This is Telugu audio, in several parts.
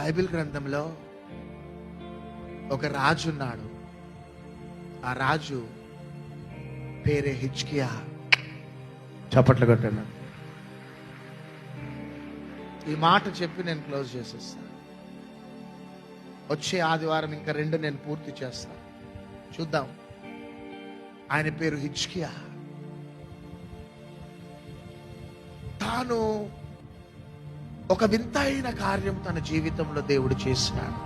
బైబిల్ గ్రంథంలో ఒక రాజు ఉన్నాడు. ఆ రాజు పేరే హిచ్కియా చప్పట్లు కొట్టాను ఈ మాట చెప్పి నేను క్లోజ్ చేసేస్తాను వచ్చే ఆదివారం ఇంకా రెండు నేను పూర్తి చేస్తాను చూద్దాం. ఆయన పేరు హిచ్కియా తాను ఒక వింతైన కార్యం తన జీవితంలో దేవుడు చేసినాడు.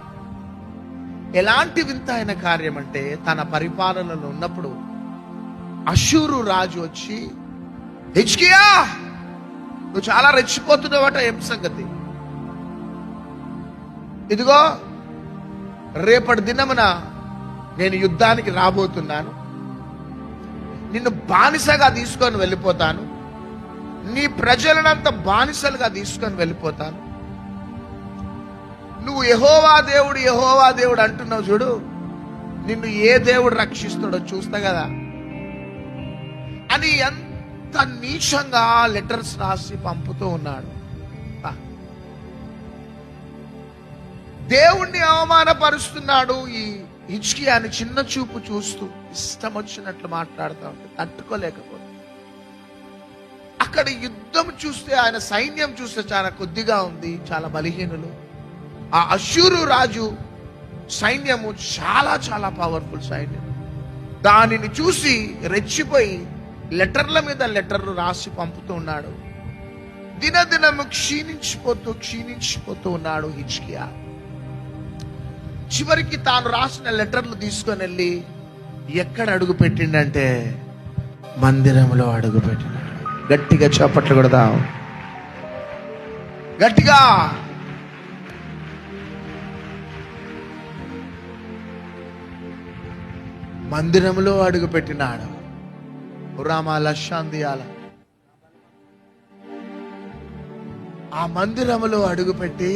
ఎలాంటి వింతైన కార్యం అంటే తన పరిపాలనలో ఉన్నప్పుడు అశూరు రాజు వచ్చి హిచ్కియా నువ్వు చాలా రెచ్చిపోతున్నావట ఏం సంగతి? ఇదిగో రేపటి దినమున నేను యుద్ధానికి రాబోతున్నాను. నిన్ను బానిసగా తీసుకొని వెళ్ళిపోతాను. నీ ప్రజలనంత బానిసలుగా తీసుకొని వెళ్ళిపోతాను. నువ్వు యహోవా దేవుడు యహోవా దేవుడు అంటున్నావు చూడు. నిన్ను ఏ దేవుడు రక్షిస్తాడో చూస్తా కదా. అని ఎంత నీచంగా లెటర్స్ రాసి పంపుతూ ఉన్నాడు. దేవుణ్ణి అవమానపరుస్తున్నాడు ఈ హిచ్కియాని చిన్న చూపు చూస్తూ ఇష్టం వచ్చినట్లు మాట్లాడుతూ ఉంటే తట్టుకోలేకపోతే అక్కడ యుద్ధం చూస్తే ఆయన సైన్యం చూస్తే చాలా కొద్దిగా ఉంది చాలా బలహీనులు. ఆ అశూరు రాజు సైన్యము చాలా చాలా పవర్ఫుల్ సైన్యం. దానిని చూసి రెచ్చిపోయి లెటర్ల మీద లెటర్లు రాసి పంపుతూ ఉన్నాడు. దినదినము క్షీణించిపోతూ క్షీణించిపోతూ ఉన్నాడు హిచ్కియా చివరికి తాను రాసిన లెటర్లు తీసుకొని వెళ్ళి ఎక్కడ అడుగు పెట్టిండంటే మందిరంలో అడుగు పెట్టినాడు గట్టిగా చేపట్లు కొడదాం. గట్టిగా! మందిరంలో అడుగు పెట్టినాడు. ఉరామా లశాందియాల ఆ మందిరములో అడుగుపెట్టి